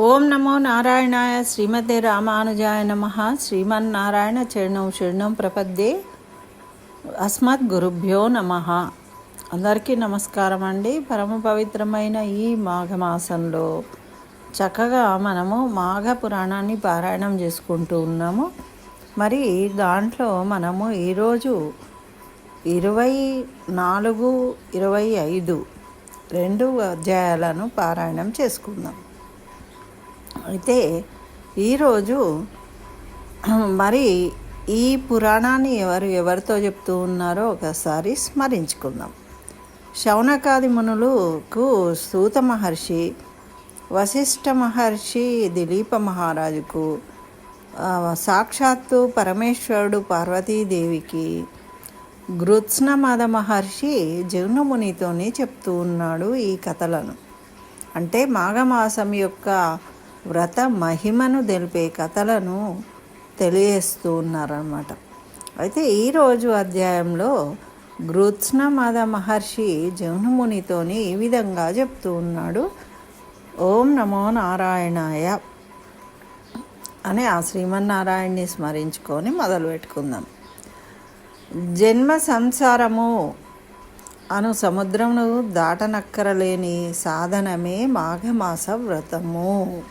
ఓం నమో నారాయణాయ శ్రీమతే రామానుజాయ నమ. శ్రీమన్నారాయణ చరణం శరణం ప్రపద్దే. అస్మత్ గురుభ్యో నమ. అందరికీ నమస్కారం అండి. పరమ పవిత్రమైన ఈ మాఘమాసంలో చక్కగా మనము మాఘ పురాణాన్ని పారాయణం చేసుకుంటూ ఉన్నాము. మరి దాంట్లో మనము ఈరోజు ఇరవై నాలుగు ఇరవై ఐదు రెండు అధ్యాయాలను పారాయణం చేసుకుందాం. అయితే ఈరోజు మరి ఈ పురాణాన్ని ఎవరు ఎవరితో చెప్తూ ఉన్నారో ఒకసారి స్మరించుకుందాం. శౌనకాది మునులకు సూత మహర్షి వశిష్ఠ మహర్షి దిలీప మహారాజుకు సాక్షాత్తు పరమేశ్వరుడు పార్వతీదేవికి గృత్స్నమద మహర్షి జగనుమునితోని చెప్తూ ఉన్నాడు ఈ కథలను. అంటే మాఘమాసం యొక్క వ్రత మహిమను తెలిపే కథలను తెలియజేస్తూ ఉన్నారన్నమాట. అయితే ఈరోజు అధ్యాయంలో గృత్స్నమద మహర్షి జగనుమునితోని ఈ విధంగా చెప్తూ ఉన్నాడు. ఓం నమో నారాయణాయ అని ఆ శ్రీమన్నారాయణ్ణి స్మరించుకొని మొదలు పెట్టుకుందాం. జన్మ సంసారము అను సముద్రమును దాటనక్కరలేని సాధనమే మాఘమాస వ్రతము.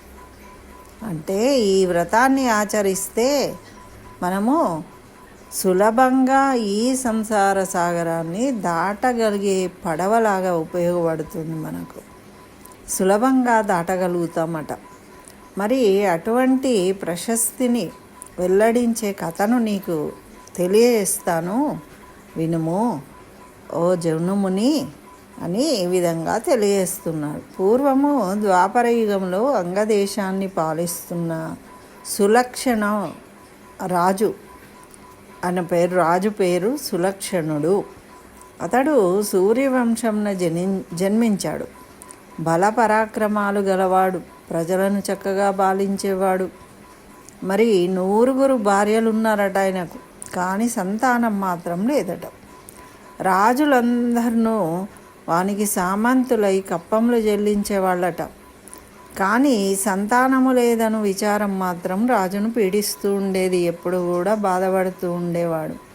అంటే ఈ వ్రతాన్ని ఆచరిస్తే మనము సులభంగా ఈ సంసార సాగరాన్ని దాటగలిగే పడవలాగా ఉపయోగపడుతుంది మనకు. సులభంగా దాటగలుగుతామట. మరి అటువంటి ప్రశస్తిని వెల్లడించే కథను నీకు తెలియజేస్తాను. వినుము. ఓ జనుముని అని ఈ విధంగా తెలియజేస్తున్నాడు పూర్వము ద్వాపర యుగంలో అంగదేశాన్ని పాలిస్తున్న సులక్షణ రాజు అన్న పేరు రాజు పేరు సులక్షణుడు. అతడు సూర్యవంశంన జని జన్మించాడు. బలపరాక్రమాలు గలవాడు ప్రజలను చక్కగా పాలించేవాడు. మరి నూరుగురు భార్యలు ఉన్నారట ఆయనకు కానీ సంతానం మాత్రం లేదట. రాజులందరినూ వానికి సామంతులై కప్పములు చెల్లించేవాళ్ళట. కానీ సంతానము లేదను విచారం మాత్రం రాజును పీడిస్తూ ఉండేది. ఎప్పుడు కూడా బాధపడుతూ ఉండేవాడు.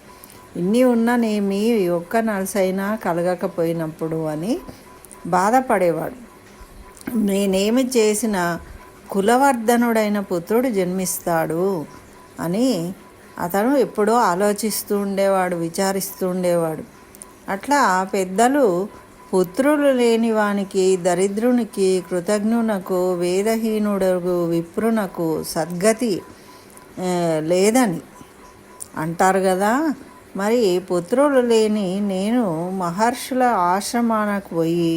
ఇన్ని ఉన్ననేమి ఒక్క నలసైనా కలగకపోయినప్పుడు అని బాధపడేవాడు. నేనేమి చేసిన కులవర్ధనుడైన పుత్రుడు జన్మిస్తాడు అని అతను ఎప్పుడో ఆలోచిస్తూ ఉండేవాడు విచారిస్తూ ఉండేవాడు. అట్లా పెద్దలు పుత్రులు లేని వానికి దరిద్రునికి కృతజ్ఞునకు వేదహీనుడకు విప్రునకు సద్గతి లేదని అంటారు కదా. మరి పుత్రులు లేని నేను మహర్షుల ఆశ్రమానికి పోయి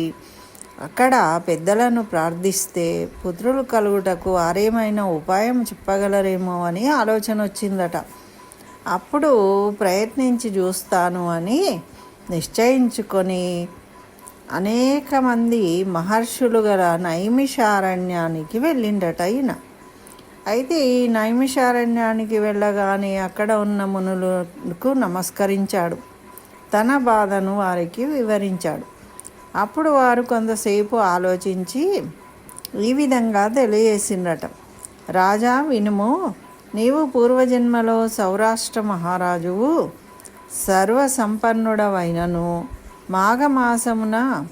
అక్కడ పెద్దలను ప్రార్థిస్తే పుత్రులు కలుగుటకు వారేమైనా ఉపాయం చెప్పగలరేమో అని ఆలోచన వచ్చిందట. అప్పుడు ప్రయత్నించి చూస్తాను అని నిశ్చయించుకొని అనేక మంది మహర్షులు గల నైమిషారణ్యానికి వెళ్ళిండట ఈయన. అయితే ఈ నైమిషారణ్యానికి వెళ్ళగానే అక్కడ ఉన్న మునులకు నమస్కరించాడు. తన బాధను వారికి వివరించాడు. అప్పుడు వారు కొంతసేపు ఆలోచించి ఈ విధంగా తెలియజేసిండట రాజా వినుము నీవు పూర్వజన్మలో సౌరాష్ట్ర మహారాజువు సర్వసంపన్నుడవైనను. మాఘమాసమున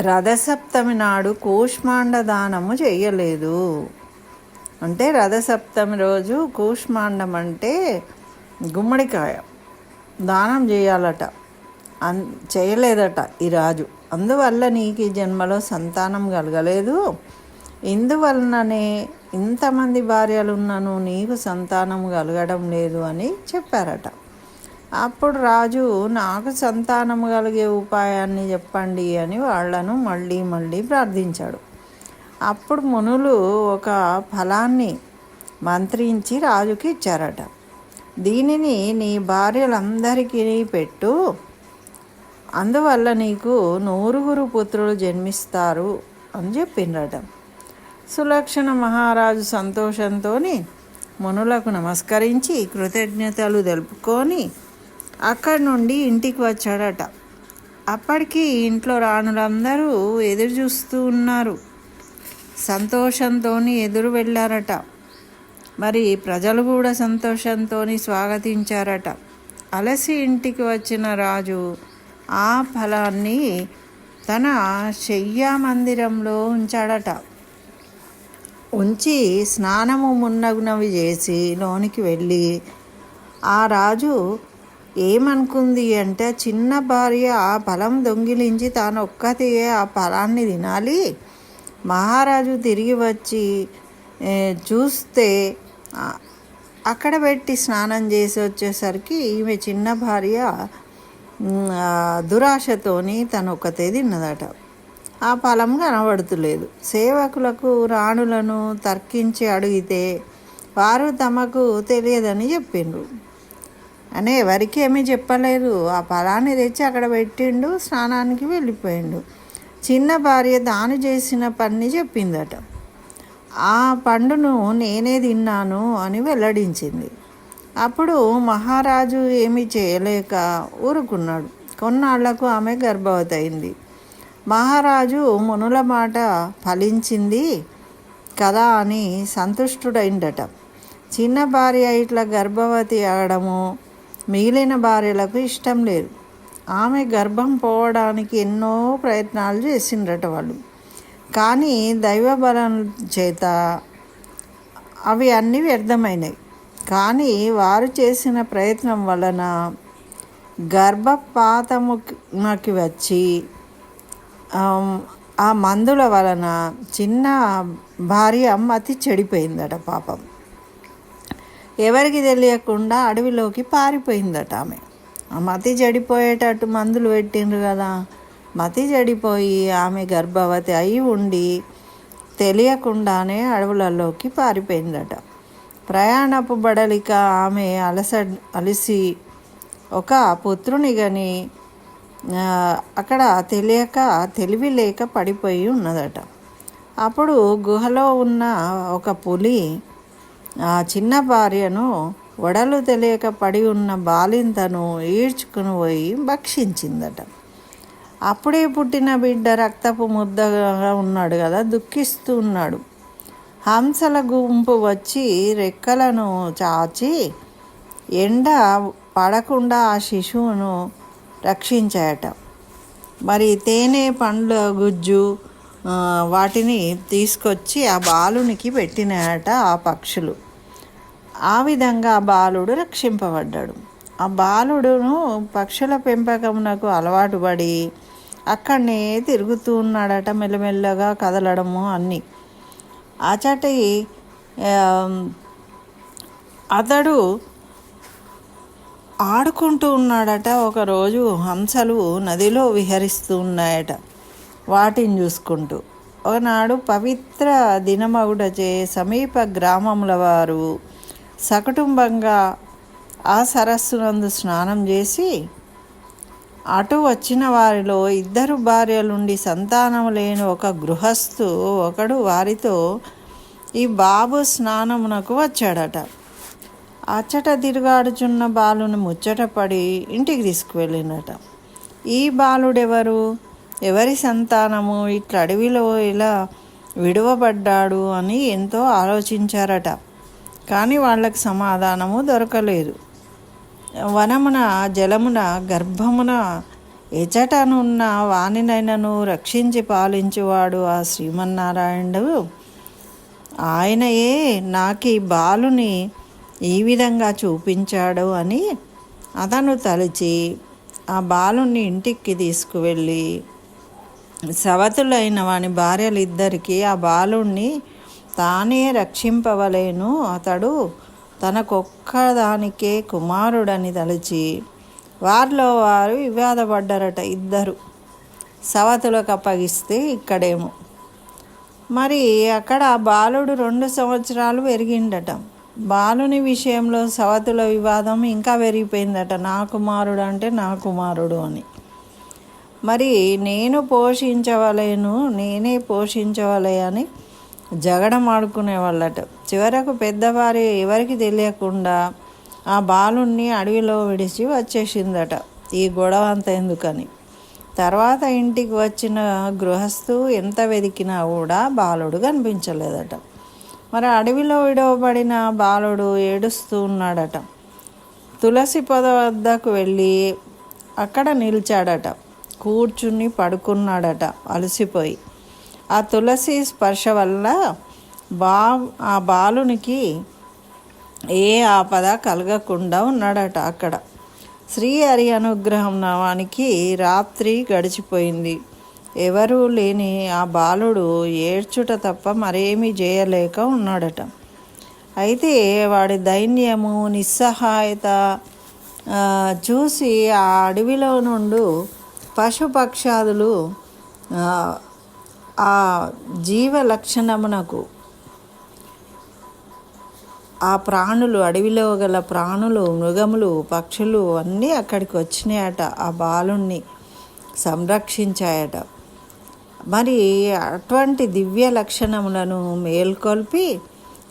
రథసప్తమి నాడు కూష్మాండ దానము చేయలేదు. అంటే రథసప్తమి రోజు కూష్మాండం అంటే గుమ్మడికాయ. దానం చేయాలట. అన్ చేయలేదట ఈ రాజు. అందువల్ల నీకు ఈ జన్మలో సంతానం కలగలేదు. ఇందువలననే ఇంతమంది భార్యలు ఉన్నను నీకు సంతానం కలగడం లేదు అని చెప్పారట. అప్పుడు రాజు నాకు సంతానం కలిగే ఉపాయాన్ని చెప్పండి అని వాళ్ళను మళ్ళీ మళ్ళీ ప్రార్థించాడు. అప్పుడు మునులు ఒక ఫలాన్ని మంత్రించి రాజుకి ఇచ్చారట. దీనిని నీ భార్యలందరికీ పెట్టు. అందువల్ల నీకు నూరుగురు పుత్రులు జన్మిస్తారు అని చెప్పిండట సులక్షణ మహారాజు సంతోషంతో మునులకు నమస్కరించి కృతజ్ఞతలు తెలుపుకొని అక్కడి నుండి ఇంటికి వచ్చాడట. అప్పటికి ఇంట్లో రాణులందరూ ఎదురు చూస్తూ ఉన్నారు. సంతోషంతో ఎదురు వెళ్ళారట. మరి ప్రజలు కూడా సంతోషంతో స్వాగతించారట. అలసి ఇంటికి వచ్చిన రాజు ఆ ఫలాన్ని తన శయ్యా మందిరంలో ఉంచాడట. ఉంచి స్నానము మున్నగునవి చేసి లోనికి వెళ్ళి ఆ రాజు ఏమనుకుంది అంటే చిన్న భార్య ఆ ఫలం దొంగిలించి తాను ఒక్కతే ఆ ఫలాన్ని తినాలి. మహారాజు తిరిగి వచ్చి చూస్తే అక్కడ పెట్టి స్నానం చేసి వచ్చేసరికి ఈమె చిన్న భార్య దురాశతోని తను ఒక్కతే తిన్నదట. ఆ ఫలం కనబడుతులేదు. సేవకులకు రాణులను తర్కించి అడిగితే వారు తమకు తెలియదని చెప్పిండ్రు. అని ఎవరికి ఏమీ చెప్పలేదు. ఆ ఫలాన్ని తెచ్చి అక్కడ పెట్టిండు స్నానానికి వెళ్ళిపోయిండు. చిన్న భార్య తాను చేసిన పని చెప్పిందట. ఆ పండును నేనే తిన్నాను అని వెల్లడించింది. అప్పుడు మహారాజు ఏమీ చేయలేక ఊరుకున్నాడు. కొన్నాళ్ళకు ఆమె గర్భవతి అయింది మహారాజు మునుల మాట ఫలించింది కదా అని సంతుష్టుడైందట. చిన్న భార్య ఇట్లా గర్భవతి అవడము మిగిలిన భార్యలకు ఇష్టం లేదు. ఆమె గర్భం పోవడానికి ఎన్నో ప్రయత్నాలు చేసిండ్రట వాళ్ళు. కానీ దైవబలం చేత అవి అన్నీ వ్యర్థమైనాయి. కానీ వారు చేసిన ప్రయత్నం వలన గర్భపాతముకి వచ్చి ఆ మందుల వలన చిన్న భార్య మతి చెడిపోయిందట పాపం. ఎవరికి తెలియకుండా అడవిలోకి పారిపోయిందట ఆమె. మతి చెడిపోయేటట్టు మందులు పెట్టిండ్రు కదా. మతి చెడిపోయి ఆమె గర్భవతి అయి ఉండి తెలియకుండానే అడవులలోకి పారిపోయిందట. ప్రయాణపు బడలిక ఆమె అలస అలసి ఒక పుత్రుని గని అక్కడ తెలియక తెలివి లేక పడిపోయి ఉన్నదట. అప్పుడు గుహలో ఉన్న ఒక పులి ఆ చిన్న భార్యను వడలు తెలియక పడి ఉన్న బాలింతను ఈడ్చుకుని పోయి భక్షించిందట. అప్పుడే పుట్టిన బిడ్డ రక్తపు ముద్దగా ఉన్నాడు కదా దుఃఖిస్తూ ఉన్నాడు. హంసల గుంపు వచ్చి రెక్కలను చాచి ఎండ పడకుండా ఆ శిశువును రక్షించాయట. మరి తేనె పండ్ల గుజ్జు వాటిని తీసుకొచ్చి ఆ బాలునికి పెట్టినాయట ఆ పక్షులు. ఆ విధంగా ఆ బాలుడు రక్షింపబడ్డాడు. ఆ బాలుడును పక్షుల పెంపకమునకు అలవాటు పడి అక్కడనే తిరుగుతూ ఉన్నాడట మెల్లమెల్లగా కదలడము అన్నీ. అచటి అతడు ఆడుకుంటూ ఉన్నాడట. ఒకరోజు హంసలు నదిలో విహరిస్తూ ఉన్నాయట వాటిని చూసుకుంటూ. ఒకనాడు పవిత్ర దినమగుడచే సమీప గ్రామముల వారు సకుటుంబంగా ఆ సరస్సునందు స్నానం చేసి అటు వచ్చిన వారిలో ఇద్దరు భార్యలుండి సంతానం లేని ఒక గృహస్థు ఒకడు వారితో ఈ బాబు స్నానమునకు వచ్చాడట. అచ్చట తిరుగాడుచున్న బాలుని ముచ్చటపడి ఇంటికి తీసుకువెళ్ళినట ఈ బాలుడెవరు? ఎవరి సంతానము? ఇట్లా అడవిలో ఇలా విడువబడ్డాడు అని ఎంతో ఆలోచించారట. కానీ వాళ్ళకి సమాధానము దొరకలేదు. వనమున జలమున గర్భమున ఎచటనున్న వానినైనను రక్షించి పాలించువాడు ఆ శ్రీమన్నారాయణుడు. ఆయనయే నాకు ఈ బాలుని ఈ విధంగా చూపించాడు అని అతను తలిచి ఆ బాలుని ఇంటికి తీసుకువెళ్ళి సవతులైన వాని భార్యలిద్దరికీ ఆ బాలుణ్ణి తానే రక్షింపవలేను. అతడు తనకొక్కదానికే కుమారుడని తలచి వారిలో వారు వివాదపడ్డారట ఇద్దరు. సవతులకు అప్పగిస్తే ఇక్కడేమో. మరి అక్కడ బాలుడు రెండు సంవత్సరాలు పెరిగిండట. బాలుని విషయంలో సవతుల వివాదం ఇంకా పెరిగిపోయిందట. నా కుమారుడు అంటే నా కుమారుడు అని. మరి నేను పోషించవలేను నేనే పోషించవలే అని జగడం ఆడుకునే వాళ్ళట. చివరకు పెద్దవారి ఎవరికి తెలియకుండా ఆ బాలుణ్ణి అడవిలో విడిచి వచ్చేసిందట. ఈ గొడవ అంత ఎందుకని? తర్వాత ఇంటికి వచ్చిన గృహస్థు ఎంత వెతికినా కూడా బాలుడు కనిపించలేదట. మరి అడవిలో విడవబడిన బాలుడు ఏడుస్తూ ఉన్నాడట. తులసి పొద వద్దకు వెళ్ళి అక్కడ నిలిచాడట. కూర్చుని పడుకున్నాడట. అలసిపోయి ఆ తులసి స్పర్శ వల్ల బా ఆ బాలునికి ఏ ఆపద కలగకుండా ఉన్నాడట అక్కడ. శ్రీ హరి అనుగ్రహం నామానికి రాత్రి గడిచిపోయింది. ఎవరూ లేని ఆ బాలుడు ఏడ్చుట తప్ప మరేమీ చేయలేక ఉన్నాడట. అయితే వాడి దైన్యము నిస్సహాయత చూసి ఆ అడవిలో నుండి పశుపక్షాదులు ఆ, జీవ లక్షణమునకు ఆ ప్రాణులు అడవిలో గల ప్రాణులు మృగములు పక్షులు అన్నీ అక్కడికి వచ్చినాయట. ఆ బాలుణ్ణి సంరక్షించాయట. మరి అటువంటి దివ్య లక్షణములను మేల్కొల్పి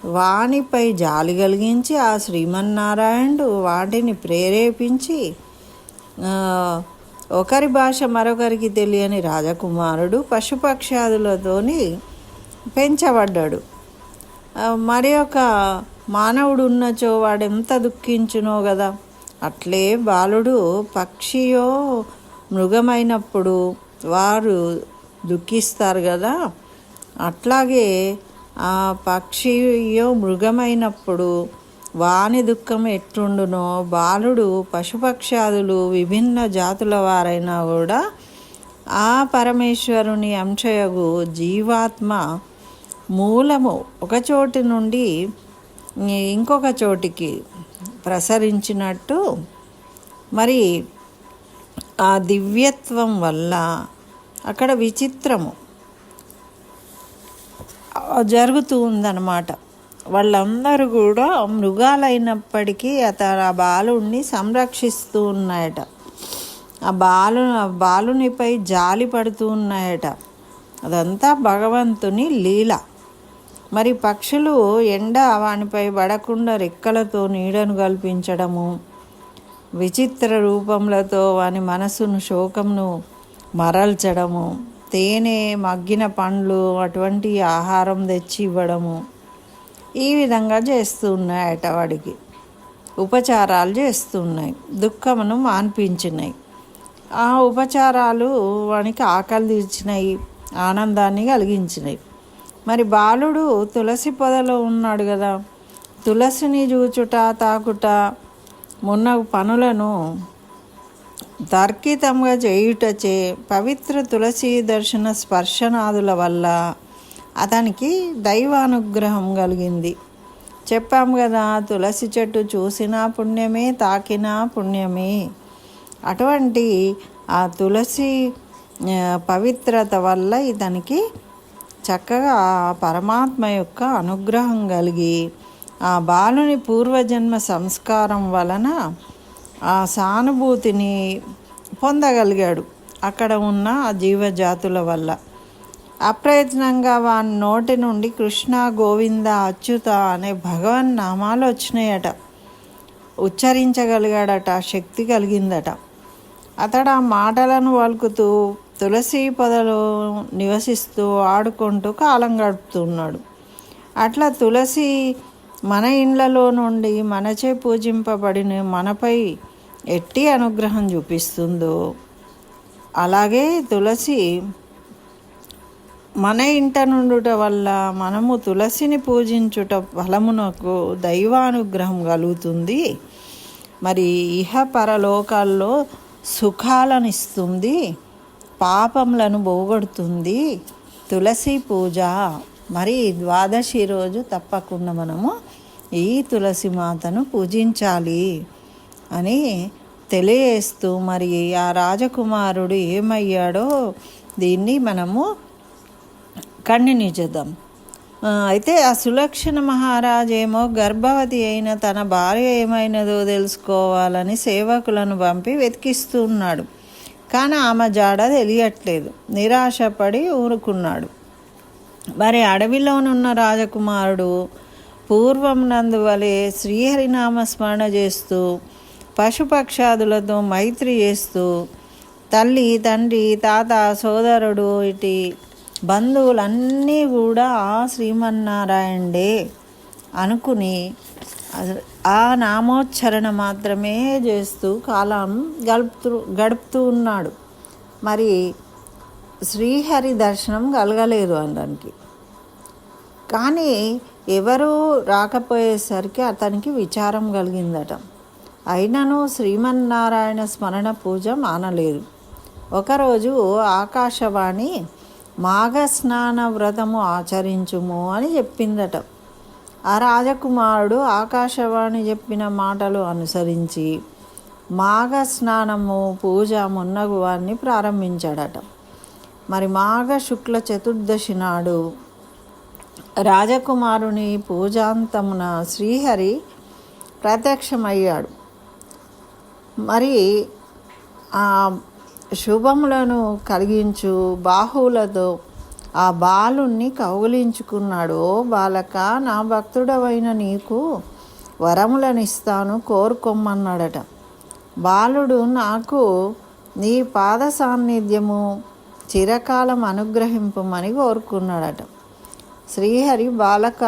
వానిపై జాలి కలిగించి ఆ శ్రీమన్నారాయణుడు వాటిని ప్రేరేపించి ఒకరి భాష మరొకరికి తెలియని రాజకుమారుడు పశుపక్షాదులతోని పెంచబడ్డాడు. మరి ఒక మానవుడు ఉన్నచో వాడు ఎంత దుఃఖించునో కదా అట్లే బాలుడు పక్షియో మృగమైనప్పుడు వారు దుఃఖిస్తారు కదా అట్లాగే ఆ పక్షియో మృగమైనప్పుడు వాని దుఃఖం ఎట్టుండునో బాలుడు పశుపక్షాదులు విభిన్న జాతుల వారైనా కూడా ఆ పరమేశ్వరుని అంశయగు జీవాత్మ మూలము ఒక చోటి నుండి ఇంకొక చోటికి ప్రసరించినట్టు. మరి ఆ దివ్యత్వం వల్ల అక్కడ విచిత్రము జరుగుతూ ఉందన్నమాట. వాళ్ళందరూ కూడా మృగాలైనప్పటికీ అతను ఆ బాలుడిని సంరక్షిస్తూ ఉన్నాయట. ఆ బాలు ఆ బాలునిపై జాలి పడుతూ ఉన్నాయట. అదంతా భగవంతుని లీల. మరి పక్షులు ఎండ వానిపై పడకుండా రెక్కలతో నీడను కల్పించడము విచిత్ర రూపములతో వాని మనసును శోకమును మరల్చడము తేనె మగ్గిన పండ్లు అటువంటి ఆహారం తెచ్చి ఇవ్వడము ఈ విధంగా చేస్తూ ఉన్నాయట ఉపచారాలు చేస్తున్నాయి. దుఃఖమును మాన్పించినాయి. ఆ ఉపచారాలు వానికి ఆకలి తీర్చినాయి ఆనందాన్ని కలిగించినాయి. మరి బాలుడు తులసి పొదలో ఉన్నాడు కదా తులసిని చూచుట తాకుట మున్న పనులను తర్కితంగా చేయుటచే పవిత్ర తులసి దర్శన స్పర్శనాదుల వల్ల అతనికి దైవానుగ్రహం కలిగింది. చెప్పాం కదా తులసి చెట్టు చూసినా పుణ్యమే తాకినా పుణ్యమే. అటువంటి ఆ తులసి పవిత్రత వల్ల ఇతనికి చక్కగా ఆ పరమాత్మ యొక్క అనుగ్రహం కలిగి ఆ బాలుని పూర్వజన్మ సంస్కారం వలన ఆ సానుభూతిని పొందగలిగాడు. అక్కడ ఉన్న ఆ జీవజాతుల వల్ల. అప్రయత్నంగా వాని నోటి నుండి కృష్ణ గోవింద అచ్యుత అనే భగవన్ నామాలు వచ్చినాయట. ఉచ్చరించగలిగాడట శక్తి కలిగిందట. అతడు ఆ మాటలను వలుకుతూ తులసి పొదలో నివసిస్తూ ఆడుకుంటూ కాలం గడుపుతున్నాడు. అట్లా తులసి మన ఇండ్లలో నుండి మనచే పూజింపబడిన మనపై ఎట్టి అనుగ్రహం చూపిస్తుందో అలాగే తులసి మన ఇంట నుండుట వల్ల మనము తులసిని పూజించుట ఫలమునకు దైవానుగ్రహం కలుగుతుంది. మరి ఇహ పరలోకాల్లో సుఖాలను ఇస్తుంది పాపములను పోగొడుతుంది. తులసి పూజ. మరి ద్వాదశి రోజు తప్పకుండా మనము ఈ తులసి మాతను పూజించాలి అని తెలియజేస్తూ మరి ఆ రాజకుమారుడు ఏమయ్యాడో దీన్ని మనము కంటిన్యూ చేద్దాం. అయితే ఆ సులక్షణ మహారాజ్ ఏమో గర్భవతి అయిన తన భార్య ఏమైనదో తెలుసుకోవాలని సేవకులను పంపి వెతికిస్తూ ఉన్నాడు. కానీ ఆమె జాడ తెలియట్లేదు. నిరాశపడి ఊరుకున్నాడు. మరి అడవిలోనున్న రాజకుమారుడు పూర్వం నందువలే శ్రీహరినామ స్మరణ చేస్తూ పశుపక్షాదులతో మైత్రి చేస్తూ తల్లి తండ్రి తాత సోదరుడు ఇటీ బంధువులన్నీ కూడా ఆ శ్రీమన్నారాయణే అనుకుని ఆ నామోచ్చరణ మాత్రమే చేస్తూ కాలం గడుపుతూ గడుపుతూ ఉన్నాడు. మరి శ్రీహరి దర్శనం కలగలేదు అనడానికి. కానీ ఎవరూ రాకపోయేసరికి అతనికి విచారం కలిగిందట. అయినను శ్రీమన్నారాయణ స్మరణ పూజ మానలేదు. ఒకరోజు ఆకాశవాణి మాఘస్నాన వ్రతము ఆచరించుము అని చెప్పిందట. ఆ రాజకుమారుడు ఆకాశవాణి చెప్పిన మాటలు అనుసరించి మాఘ స్నానము పూజ మున్నగు వారిని ప్రారంభించాడట. మరి మాఘ శుక్ల చతుర్దశి నాడు రాజకుమారుని పూజాంతమున శ్రీహరి ప్రత్యక్షమయ్యాడు. మరి ఆ శుభములను కలిగించు బాహువులతో ఆ బాలుణ్ణి కౌగులించుకున్నాడు. ఓ బాలక నా భక్తుడవైన నీకు వరములనిస్తాను కోరుకోమన్నాడట బాలుడు నాకు నీ పాద సాన్నిధ్యము చిరకాలం అనుగ్రహింపమని కోరుకున్నాడట. శ్రీహరి బాలక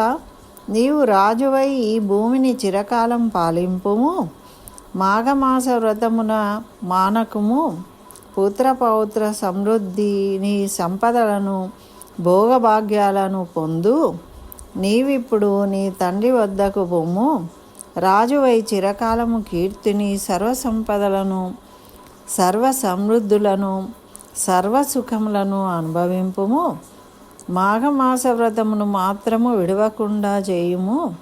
నీవు రాజువై ఈ భూమిని చిరకాలం పాలింపుము మాఘమాస వ్రతమున మానకము పుత్ర పౌత్ర సమృద్ధిని సంపదలను భోగభాగ్యాలను పొందు. నీవిప్పుడు నీ తండ్రి వద్దకు బొమ్ము. రాజువై చిరకాలము కీర్తిని సర్వసంపదలను సర్వ సమృద్ధులను సర్వ సుఖములను అనుభవింపుము. మాఘమాస వ్రతమును మాత్రము విడవకుండా చేయుము.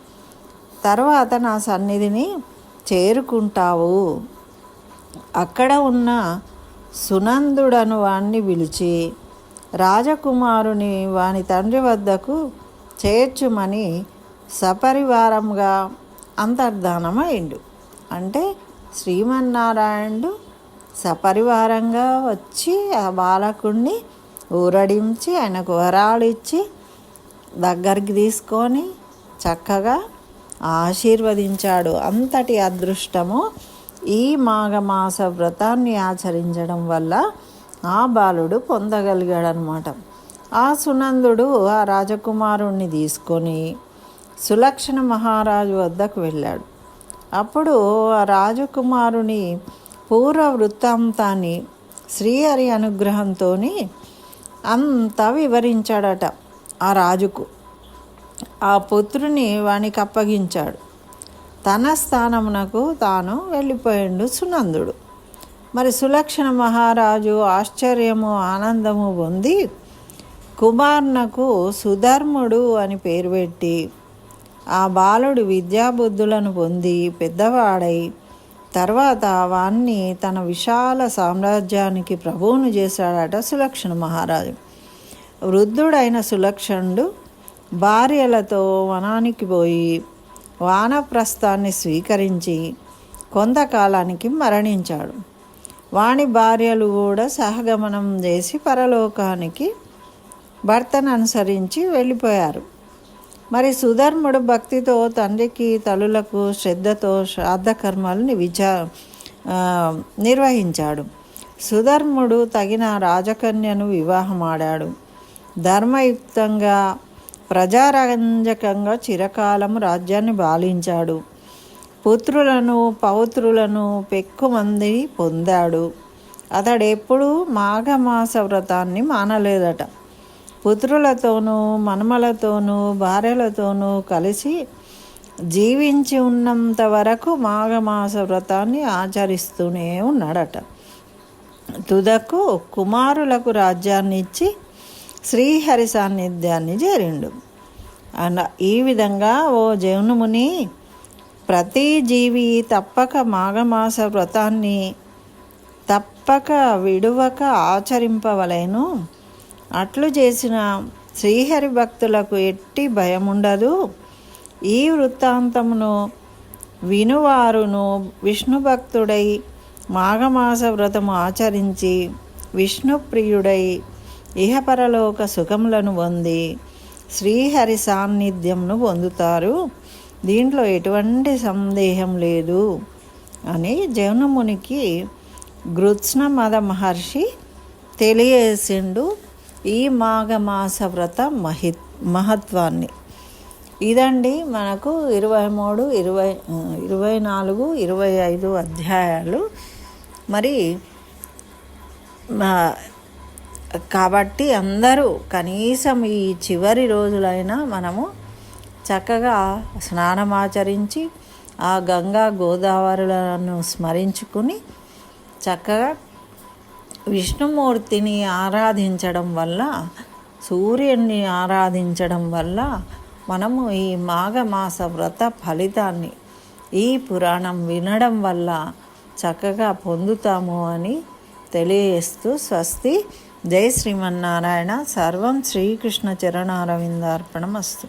తర్వాత నా సన్నిధిని చేరుకుంటావు. అక్కడ ఉన్న సునందుడను వాణ్ణి పిలిచి రాజకుమారుని వాని తండ్రి వద్దకు చేర్చుమని సపరివారంగా అంతర్ధానమైండు. అంటే శ్రీమన్నారాయణుడు సపరివారంగా వచ్చి ఆ బాలకుణ్ణి ఊరడించి ఆయనకు వరాలు ఇచ్చి దగ్గరికి తీసుకొని చక్కగా ఆశీర్వదించాడు. అంతటి అదృష్టము ఈ మాఘమాస వ్రతాన్ని ఆచరించడం వల్ల ఆ బాలుడు పొందగలిగాడనమాట. ఆ సునందుడు ఆ రాజకుమారుణ్ణి తీసుకొని సులక్షణ మహారాజు వద్దకు వెళ్ళాడు. అప్పుడు ఆ రాజకుమారుని పూర్వ వృత్తాంతాన్ని శ్రీహరి అనుగ్రహంతో అంతా వివరించాడట ఆ రాజుకు. ఆ పుత్రుని వానికి అప్పగించాడు. తన స్థానమునకు తాను వెళ్ళిపోయిండు సునందుడు. మరి సులక్షణ మహారాజు ఆశ్చర్యము ఆనందము పొంది కుమార్నకు సుధర్ముడు అని పేరు పెట్టి ఆ బాలుడు విద్యాబుద్ధులను పొంది పెద్దవాడై తర్వాత వాణ్ణి తన విశాల సామ్రాజ్యానికి ప్రభువును చేశాడట సులక్షణ మహారాజు. వృద్ధుడైన సులక్షణుడు భార్యలతో వనానికి పోయి వానప్రస్థాన్ని స్వీకరించి కొంతకాలానికి మరణించాడు. వాణి భార్యలు కూడా సహగమనం చేసి పరలోకానికి భర్తను అనుసరించి వెళ్ళిపోయారు. మరి సుధర్ముడు భక్తితో తండ్రికి తల్లులకు శ్రద్ధతో శ్రాద్ధకర్మల్ని విచా నిర్వహించాడు. సుధర్ముడు తగిన రాజకన్యను వివాహమాడాడు. ధర్మయుక్తంగా ప్రజారంజకంగా చిరకాలం రాజ్యాన్ని పాలించాడు. పుత్రులను పౌత్రులను పెక్కుమంది పొందాడు. అతడెప్పుడూ మాఘమాస వ్రతాన్ని మానలేదట. పుత్రులతోనూ మనమలతోనూ భార్యలతోనూ కలిసి జీవించి ఉన్నంత వరకు మాఘమాస వ్రతాన్ని ఆచరిస్తూనే ఉన్నాడట. తుదకు కుమారులకు రాజ్యాన్ని ఇచ్చి శ్రీహరి సాన్నిధ్యాన్ని చేరిండు. అన్న ఈ విధంగా ఓ జౌనుముని ప్రతి జీవి తప్పక మాఘమాస వ్రతాన్ని తప్పక విడువక ఆచరింపవలేను. అట్లు చేసిన శ్రీహరి భక్తులకు ఎట్టి భయముండదు. ఈ వృత్తాంతమును వినువారును విష్ణు భక్తుడై మాఘమాస వ్రతము ఆచరించి విష్ణుప్రియుడై ఇహపరలోక సుఖములను పొంది శ్రీహరి సాన్నిధ్యంను పొందుతారు. దీంట్లో ఎటువంటి సందేహం లేదు అని జౌనమునికి గృత్స్న మద మహర్షి తెలియజేసిండు ఈ మాఘమాస వ్రత మహి మహత్వాన్ని. ఇదండి మనకు ఇరవై మూడు ఇరవై ఇరవై నాలుగు ఇరవై ఐదు అధ్యాయాలు. మరి మా- కాబట్టి అందరూ కనీసం ఈ చివరి రోజులైనా మనము చక్కగా స్నానమాచరించి ఆ గంగా గోదావరులను స్మరించుకుని చక్కగా విష్ణుమూర్తిని ఆరాధించడం వల్ల సూర్యుని ఆరాధించడం వల్ల మనము ఈ మాఘమాస వ్రత ఫలితాన్ని ఈ పురాణం వినడం వల్ల చక్కగా పొందుతాము అని తెలియజేస్తూ స్వస్తి. జై శ్రీమన్నారాయణ. సర్వం శ్రీకృష్ణ చరణారవిందార్పణం అస్తు